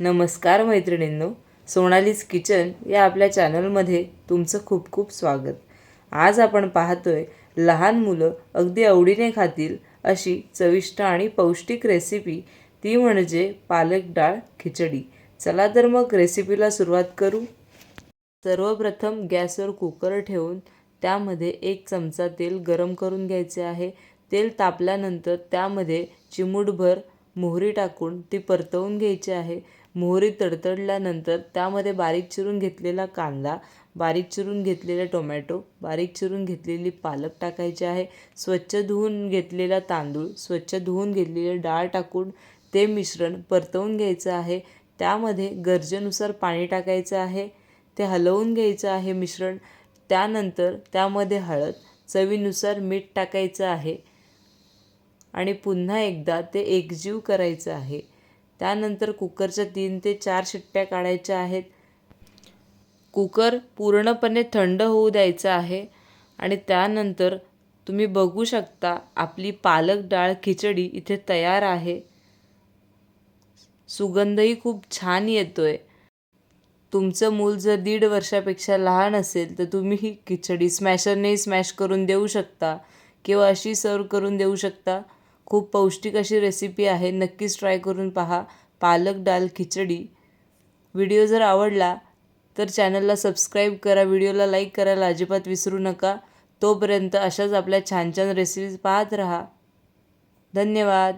नमस्कार मैत्रिणींनो सोनालीज किचन या आपल्या चॅनलमध्ये तुमचं खूप खूप स्वागत. आज आपण पाहतोय लहान मुलं अगदी आवडीने खातील अशी चविष्ट आणि पौष्टिक रेसिपी ती म्हणजे पालक डाळ खिचडी. चला तर मग रेसिपीला सुरुवात करू. सर्वप्रथम गॅसवर कुकर ठेवून त्यामध्ये एक चमचा तेल गरम करून घ्यायचे आहे. तेल तापल्यानंतर त्यामध्ये चिमूटभर मोहरी टाकून ती परतवून घ्यायची आहे. मोहरी तडतडल्यानंतर त्यामध्ये बारीक चिरून घेतलेला कांदा बारीक चिरून घेतलेले टोमॅटो बारीक चिरून घेतलेली पालक टाकायची आहे. स्वच्छ धुवून घेतलेला तांदूळ स्वच्छ धुवून घेतलेली डाळ टाकून ते मिश्रण परतवून घ्यायचं आहे. त्यामध्ये गरजेनुसार पाणी टाकायचं आहे. ते हलवून घ्यायचं आहे मिश्रण. त्यानंतर त्यामध्ये हळद चवीनुसार मीठ टाकायचं आहे. आणि पुन्हा एकदा ते एकजीव करायचं आहे. त्यानंतर कुकरच्या तीन ते चार शिट्ट्या काढायच्या आहेत. कुकर पूर्णपणे थंड होऊ द्यायचा आहे आणि त्यानंतर तुम्ही बघू शकता आपली पालक डाळ खिचडी इथे तयार आहे. सुगंधही खूप छान येतो आहे तुमचं मूल जर दीड वर्षापेक्षा लहान असेल तर तुम्ही ही खिचडी स्मॅशरने स्मॅश करून देऊ शकता किंवा अशी सर्व करून देऊ शकता. खूप पौष्टिक अशी रेसिपी आहे. नक्कीच ट्राय करून पहा. पालक डाल खिचडी. व्हिडिओ जर आवडला तर चॅनलला सबस्क्राईब करा. व्हिडिओला लाईक करायला अजिबात विसरू नका. तोपर्यंत अशाच आपल्या छान छान रेसिपीज पाहत राहा. धन्यवाद.